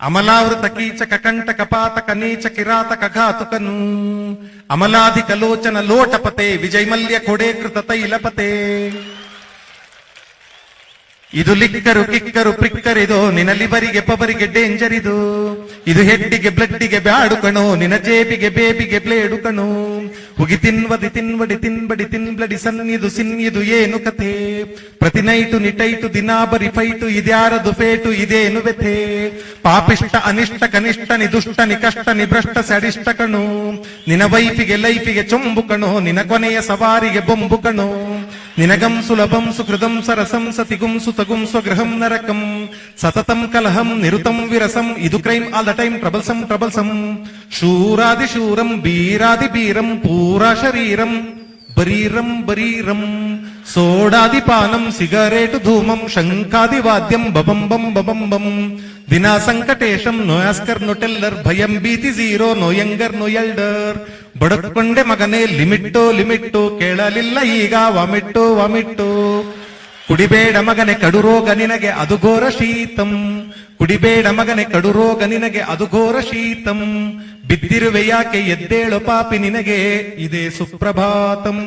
అమలావృత కీచ కకంట కపాత కనీచ కిరాత కఘాతుకను అమలాధికలోచన లోటపతే విజయమల్య కొడే కృత తైలపతే. ಇದು ಲಿಕ್ಕರು, ಕಿಕ್ಕರು, ಪ್ರಿಕ್ಕರಿದು. ನಿನ ಲಿವರಿಗೆ ಪವರಿಗೆ ಡೇಂಜರ್ ಇದು ಇದು ಹೆಡ್ಡಿಗೆ ಬ್ಲಡ್ಡಿಗೆ ಬ್ಯಾಡು ಕಣು ನಿನ ಜೇಬಿಗೆ, ಬೇಬಿಗೆ ಬ್ಲೇಡು ಕಣೋ ಹುಗಿ ತಿನ್ವದಿ ತಿನ್ಬಡಿ ತಿನ್ಬಡಿ ತಿನ್ಬಡಿ, ಸನ್ನಿದು, ಸಿನ್ನಿದು ಏನು ಕಥೆ? ಪ್ರತಿ ನೈಟು ನಿಟೈಟು, ದಿನಾ ಬರಿ ಫೈಟು, ಇದ್ಯಾರದು ಫೇಟು ಇದೇನು ವ್ಯಥೆ? ಪಾಪಿಷ್ಟ, ಅನಿಷ್ಟ ಕನಿಷ್ಠ ನಿ ದುಷ್ಟ ನಿ ಕಷ್ಟ ನಿ ಭ್ರಷ್ಟ, ಸಡಿಷ್ಟ ಕಣು. ನಿನ ವೈಫಿಗೆ, ಲೈಫಿಗೆ ಚೊಂಬು ಕಣು. ನಿನ ಕೊನೆಯ ಸವಾರಿಗೆ ಬೊಂಬು ಕಣು. ನಿನಗಂ ಸುಲಭಂ ಕೃದಂಸರ ಸರಸಂ ಸತಿಗುಂ ಸುತಗುಂ ಸ್ವಗೃಹಂ ನರಕಂ ಸತತಂ ಕಲಹಂ ನಿರುತಂ ವಿರಸಂ ಇದು crime all the time troublesome troublesome ಶೂರಾದಿ ಶೂರಂ ಬೀರಾದಿ ಬೀರಂ ಪೂರಾ ಶರೀರಂ ಬರೀರಂ ಬರೀರಂ ಸೋಡಾದಿ ಪಾನಂ ಸಿಗರೇಟು ಧೂಮಂ ಶಂಕಾದಿ ವಾದ್ಯಂ ಬಬಂ ಬಂ ಬಬಂ ಬಂ ದಿನಾ ಸಂಕಟೇಶಂ ನೋ ಆಸ್ಕರ್ ನೋ ಟೆಲ್ಲರ್ ಭಯಂ ಭೀತಿ zero no younger no elder ಬಡಕೊಂಡೆ ಮಗನೇ ಲಿಮಿಟ್ಟು ಲಿಮಿಟ್ಟು ಕೇಳಲಿಲ್ಲ ಈಗ ವಾಮಿಟ್ಟು ವಾಮಿಟ್ಟು ಕುಡಿಬೇಡ ಮಗನೆ ಕಡು ರೋಗ ನಿನಗೆ ಅದು ಘೋರ ಶೀತಂ. ಕುಡಿಬೇಡ ಮಗನೆ ಕಡು ರೋಗ ನಿನಗೆ ಅದು ಘೋರ ಶೀತಂ. ಬಿದ್ದಿರುವೆ ಯಾಕೆ ಎದ್ದೇಳು ಪಾಪಿ ನಿನಗೆ, ಇದೇ ಸುಪ್ರಭಾತಂ.